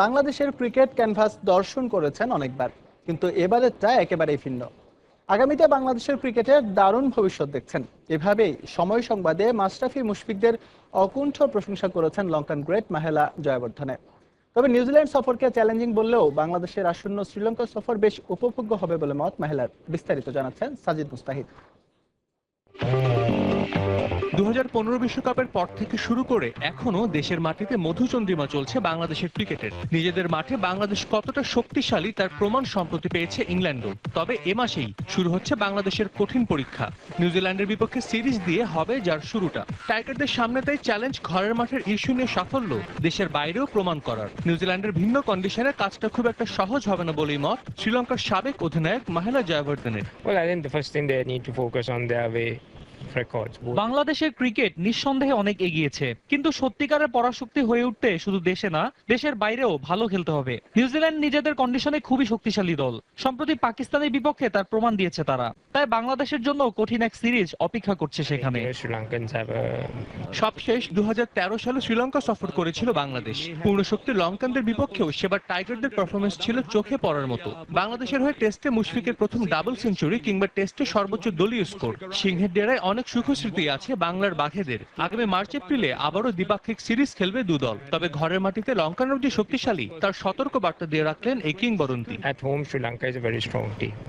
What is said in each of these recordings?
বাংলাদেশের cricket canvas দর্শন করেছেন অনেকবার, কিন্তু এবারেরটা একেবারেই ভিন্ন। আগামীতে বাংলাদেশের ক্রিকেটের দারুণ ভবিষ্যৎ দেখছেন। এভাবেই সময় সংবাদে মাশরাফি মুশফিকদের অকুণ্ঠ প্রশংসা করেছেন লঙ্কান গ্রেট মাহেলা জয়াবর্ধনে। তবে নিউজিল্যান্ড সফরকে চ্যালেঞ্জিং বললেও বাংলাদেশের আসন্ন শ্রীলঙ্কা সফর বেশ উপভোগ্য হবে বলে মত মাহেলার, বিস্তারিত জানাচ্ছেন সাজিদ মুস্তাহিদ। দু বিশ্বকাপের পর থেকে শুরু করে এখনও দেশের মাটিতে মধুচন্দ্রিমা চলছে বাংলাদেশের ক্রিকেটের। নিজেদের মাঠে বাংলাদেশ কতটা শক্তিশালী তার প্রমাণ সম্প্রতি পেয়েছে ইংল্যান্ডও। তবে এ মাসেই শুরু হচ্ছে বাংলাদেশের কঠিন পরীক্ষা। নিউজিল্যান্ডের বিপক্ষে সিরিজ দিয়ে হবে যার শুরুটা। টাইগারদের সামনে তাই চ্যালেঞ্জ ঘরের মাঠের ঈর্ষণীয় সাফল্য দেশের বাইরেও প্রমাণ করার। নিউজিল্যান্ডের ভিন্ন কন্ডিশনে কাজটা খুব একটা সহজ হবে না বলেই মত শ্রীলঙ্কার সাবেক অধিনায়ক মাহেলা জয়াবর্ধনের। বাংলাদেশের ক্রিকেট নিঃসন্দেহে অনেক এগিয়েছে কিন্তু সত্যিকারের পরাশক্তি হয়ে উঠতে শুধু দেশে না দেশের বাইরেও ভালো খেলতে হবে। নিউজিল্যান্ড নিজেদের কন্ডিশনে খুবই শক্তিশালী দল। সম্প্রতি পাকিস্তানের বিপক্ষে তার প্রমাণ দিয়েছে তারা। তাই বাংলাদেশের জন্য কঠিন এক সিরিজ অপেক্ষা করছে সেখানে। Have সবশেষ দু হাজার তেরো সালে শ্রীলঙ্কা সফর করেছিল বাংলাদেশ। পূর্ণশক্তি লঙ্কানদের বিপক্ষেও সেবার টাইগারদের পারফরমেন্স ছিল চোখে পড়ার মতো। বাংলাদেশের হয়ে টেস্টে মুশফিকের প্রথম ডাবল সেঞ্চুরি কিংবা টেস্টে সর্বোচ্চ দলীয় স্কোর সিংহের ডেরায় অনেক সুখস্মৃতি আছে বাংলার বাঘেদের। আগামী মার্চ এপ্রিলে আবারও দ্বিপাক্ষিক সিরিজ খেলবে দুদল তবে ঘরের মাটিতে লঙ্কানোর যে শক্তিশালী তার সতর্ক বার্তা দিয়ে রাখলেন এই কিংবদন্তি.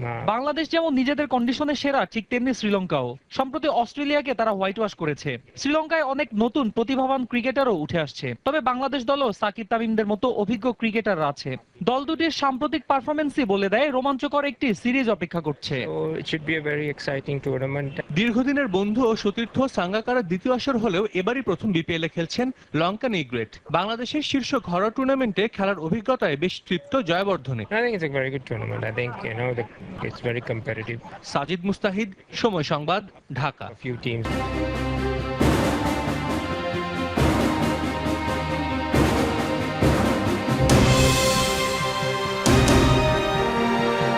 Uh, বাংলাদেশ যেমন নিজেদের কন্ডিশনে সেরা ঠিক তেমনি শ্রীলঙ্কাও। সম্প্রতি অস্ট্রেলিয়াকে তারা হোয়াইট ওয়াশ করেছে। শ্রীলঙ্কায় অনেক নতুন প্রতিভাবান ক্রিকেটারও উঠে আসছে। তবে বাংলাদেশ দলও সাকিব তামিমদের মতো অভিজ্ঞ ক্রিকেটার আছে। দল দুটির সাম্প্রতিক পারফরমেন্সই বলে দেয় রোমাঞ্চকর একটি সিরিজ অপেক্ষা করছে। So দীর্ঘদিনের বন্ধু ও সতীর্থ সাঙ্গাকারার দ্বিতীয় আসর হলেও এবারই প্রথম বিপিএল এ খেলছেন লঙ্কান ইগ্রেট বাংলাদেশের শীর্ষ ঘরোয়া টুর্নামেন্টে খেলার অভিজ্ঞতায় বেশ তৃপ্ত জয়বর্ধনে. সাজিদ মুস্তাহিদ সময় সংবাদ ঢাকা.